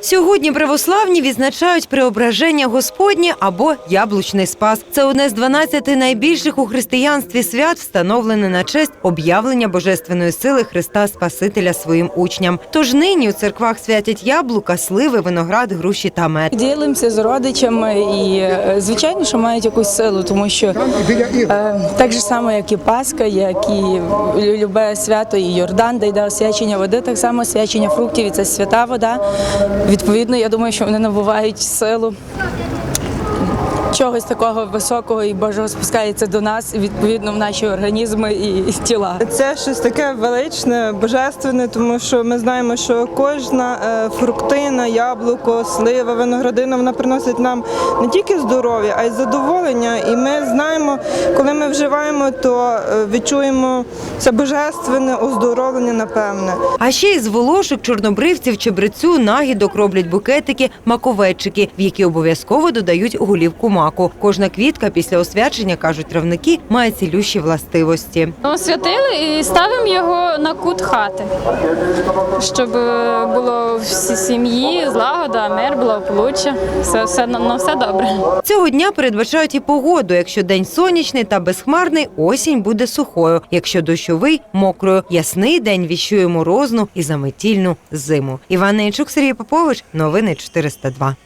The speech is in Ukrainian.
Сьогодні православні відзначають преображення Господнє або яблучний спас. Це одне з 12 найбільших у християнстві свят, встановлене на честь об'явлення божественної сили Христа Спасителя своїм учням. Тож нині у церквах святять яблука, сливи, виноград, груші та мед. Ділимося з родичами і е, звичайно, що мають якусь силу, тому що е, так же само, як і Пасха, як і любе свято, і Йордан, де йде освячення води, так само освячення фруктів, і це свята вода. Відповідно, я думаю, що вони набувають силу. Чогось такого високого і Божого спускається до нас, відповідно в наші організми і тіла. Це щось таке величне, божественне, тому що ми знаємо, що кожна е, фруктина, яблуко, слива, виноградина вона приносить нам не тільки здоров'я, а й задоволення. І ми знаємо, коли ми вживаємо, то е, відчуємо це божественне оздоровлення, напевне. А ще із волошок, чорнобривців, чебрецю, нагідок роблять букетики, маковечики, в які обов'язково додають голівку маку. Кожна квітка після освячення, кажуть травники, має цілющі властивості. Освятили і ставимо його на кут хати, щоб е, було всі сім'ї, злагода, мир, благополуччя. Все, все, на на все добре. Цього дня передбачають і погоду. Якщо день сонячний та безхмарний, осінь буде сухою. Якщо дощовий мокрою. Ясний день віщує морозну і заметільну зиму. Іван Нейчук, Сергій Попович. Новини 402.